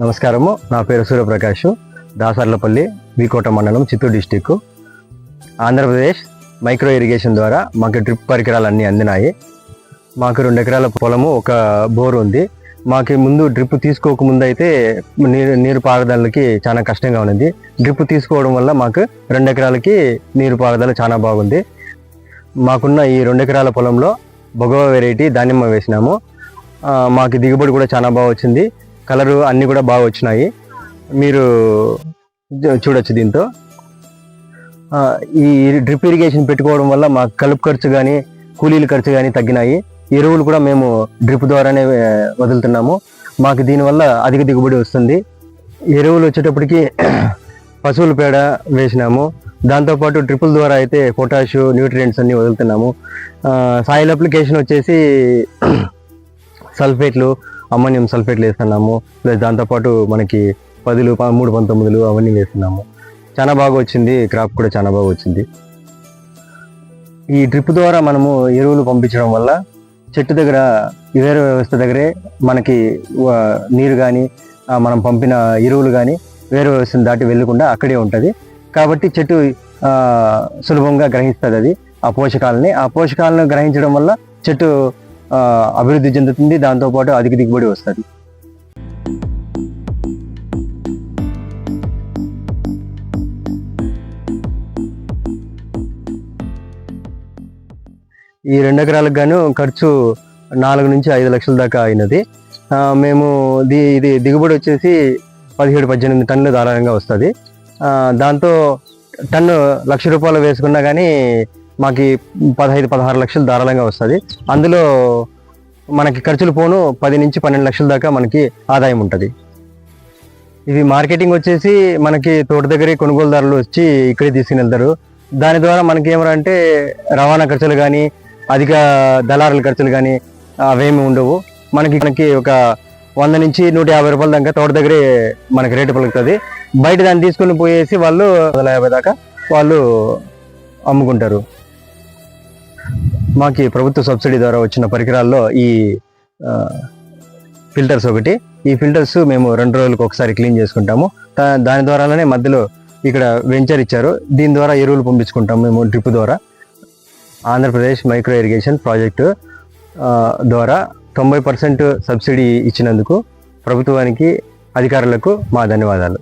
నమస్కారము. నా పేరు సూర్యప్రకాష్. దాసర్లపల్లి వీకోట మండలం Chittoor district Andhra Pradesh micro irrigation ద్వారా మాకు డ్రిప్ పరికరాలు అన్నీ అందినాయి. మాకు రెండు ఎకరాల పొలము ఒక బోర్ ఉంది. మాకు ముందు డ్రిప్ తీసుకోకముందు అయితే నీరు నీరు పారుదలకి చాలా కష్టంగా ఉన్నది. డ్రిప్ తీసుకోవడం వల్ల మాకు రెండు ఎకరాలకి నీరు పారుదల చాలా బాగుంది. మాకున్న ఈ రెండు ఎకరాల పొలంలో బొగవ వెరైటీ దానిమ్మ వేసినాము. మాకు దిగుబడి కూడా చాలా బాగా వచ్చింది. కలరు అన్నీ కూడా బాగా వచ్చినాయి. మీరు చూడొచ్చు దీంతో. ఈ డ్రిప్ ఇరిగేషన్ పెట్టుకోవడం వల్ల మాకు కలుపు ఖర్చు కానీ కూలీల ఖర్చు కానీ తగ్గినాయి. ఎరువులు కూడా మేము డ్రిప్ ద్వారానే వదులుతున్నాము. మాకు దీనివల్ల అధిక దిగుబడి వస్తుంది. ఎరువులు వచ్చేటప్పటికి పశువుల పేడ వేసినాము. దాంతోపాటు ట్రిపుల్ ద్వారా అయితే పొటాషు న్యూట్రియంట్స్ అన్నీ వదులుతున్నాము. సాయిల్ అప్లికేషన్ వచ్చేసి సల్ఫేట్లు అమ్మోనియం సల్ఫేట్లు వేస్తున్నాము ప్లస్ దాంతోపాటు మనకి పదులు ప- మూడు పంతొమ్మిదిలు అవన్నీ వేస్తున్నాము. చాలా బాగా వచ్చింది క్రాప్ కూడా చాలా బాగా వచ్చింది. ఈ డ్రిప్ ద్వారా మనము ఎరువులు పంపించడం వల్ల చెట్టు దగ్గర వేరే వ్యవస్థ దగ్గరే మనకి నీరు కానీ మనం పంపిన ఎరువులు కానీ వేరే వ్యవస్థను దాటి వెళ్ళకుండా అక్కడే ఉంటుంది. కాబట్టి చెట్టు సులభంగా గ్రహిస్తుంది అది ఆ పోషకాలని. ఆ పోషకాలను గ్రహించడం వల్ల చెట్టు అభివృద్ధి చెందుతుంది దాంతోపాటు అధిక దిగుబడి వస్తుంది. ఈ రెండు ఎకరాలకు గాను ఖర్చు నాలుగు నుంచి ఐదు లక్షల దాకా అయినది. మేము ది ఇది దిగుబడి వచ్చేసి పదిహేడు పద్దెనిమిది టన్నులు ధారాళంగా వస్తుంది. దాంతో టన్ను లక్ష రూపాయలు వేసుకున్నా కానీ మాకు పదహైదు పదహారు లక్షలు ధారాళంగా వస్తుంది. అందులో మనకి ఖర్చులు పోను పది నుంచి పన్నెండు లక్షల దాకా మనకి ఆదాయం ఉంటుంది. ఇవి మార్కెటింగ్ వచ్చేసి మనకి తోట దగ్గరే కొనుగోలుదారులు వచ్చి ఇక్కడే తీసుకుని వెళ్తారు. దాని ద్వారా మనకి ఏమరా అంటే రవాణా ఖర్చులు కానీ అధిక దళారుల ఖర్చులు కానీ అవేమి ఉండవు. మనకి మనకి ఒక వంద నుంచి నూట యాభై రూపాయల దాకా తోట దగ్గరే మనకి రేటు పలుకుతుంది. బయట దాన్ని తీసుకుని పోయేసి వాళ్ళు వందల యాభై దాకా వాళ్ళు అమ్ముకుంటారు. మాకు ప్రభుత్వ సబ్సిడీ ద్వారా వచ్చిన పరికరాల్లో ఈ ఫిల్టర్స్ ఒకటి. ఈ ఫిల్టర్స్ మేము రెండు రోజులకు ఒకసారి క్లీన్ చేసుకుంటాము. దాని ద్వారానే మధ్యలో ఇక్కడ వెంచర్ ఇచ్చారు. దీని ద్వారా ఎరువులు పంపించుకుంటాము మేము డ్రిప్ ద్వారా. ఆంధ్రప్రదేశ్ మైక్రో ఇరిగేషన్ ప్రాజెక్టు ద్వారా తొంభై పర్సెంట్ సబ్సిడీ ఇచ్చినందుకు ప్రభుత్వానికి అధికారులకు మా ధన్యవాదాలు.